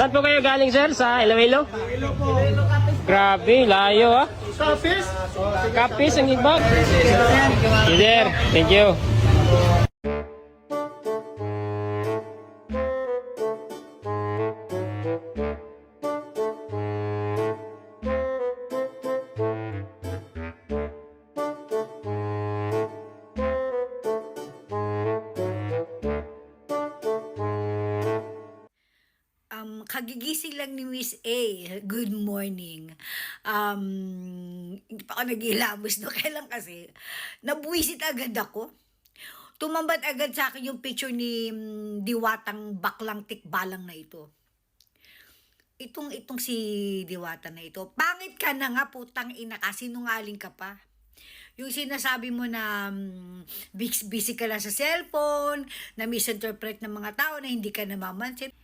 Saan po kayo galing, sir? Sa Iloilo? Grabe, layo ah. Kapis? Kapis ang iba. Yes, sir. Thank you. Um, kagigising lang ni Miss A. Good morning. Um, hindi pa ako nag-ilamos no. Kailan kasi, nabuwisit agad ako. Tumambat agad sa akin yung picture ni mm, Diwatang Baklang Tikbalang na ito. Itong, itong si Diwata na ito. Pangit ka na nga, putang ina ka. Sinungaling ka pa. Yung sinasabi mo na um, busy ka lang sa cellphone, na misinterpret ng mga tao na hindi ka namamansin.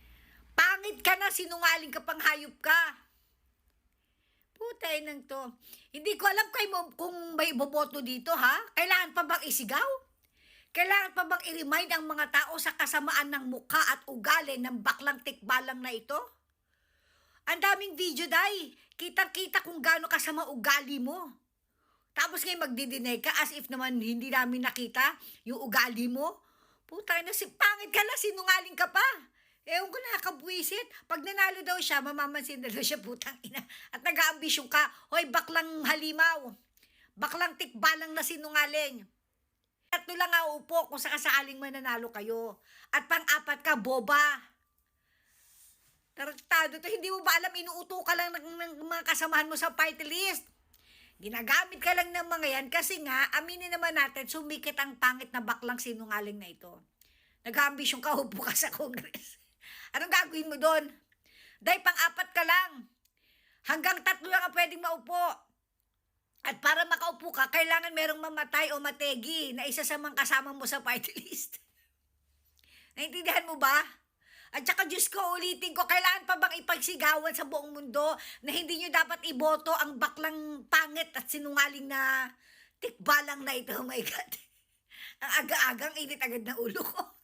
Pangit ka na, sinungaling ka pang hayop ka. Putay nang to. Hindi ko alam kay mo kung may boboto dito, ha? Kailangan pa bang isigaw? Kailangan pa bang i-remind ang mga tao sa kasamaan ng mukha at ugali ng baklang tikbalang na ito? Ang daming video, day. Kitang-kita kung gaano kasama ugali mo. Tapos ngayon magdidinay ka as if naman hindi namin nakita yung ugali mo. Putay na, si pangit ka lang, sinungaling ka pa. Nakakabwisit. Pag nanalo daw siya, mamamansin na daw siya, putang ina. At nag-aambisyon ka, hoy, baklang halimaw. Baklang tikbalang na sinungaling. Tatlo lang ang upo kung sakasaaling mananalo kayo. At pang-apat ka, boba. Taraktado to, hindi mo ba alam, inuuto ka lang ng, ng mga kasamahan mo sa party list. Ginagamit ka lang ng mga yan kasi nga, aminin naman natin, sumikit ang pangit na baklang sinungaling na ito. Nag-ambisyon ka, upo ka sa Congress. Anong gagawin mo doon? Dahil pang-apat ka lang. Hanggang tatlo lang ang pwedeng maupo. At para makaupo ka, kailangan merong mamatay o mategi na isa sa mga kasama mo sa party list. Naintindihan mo ba? At saka Diyos ko, ulitin ko, kailangan pa bang ipagsigawan sa buong mundo na hindi nyo dapat iboto ang baklang pangit at sinungaling na tikbalang na ito. Oh my God. Ang aga-agang init agad na ulo ko.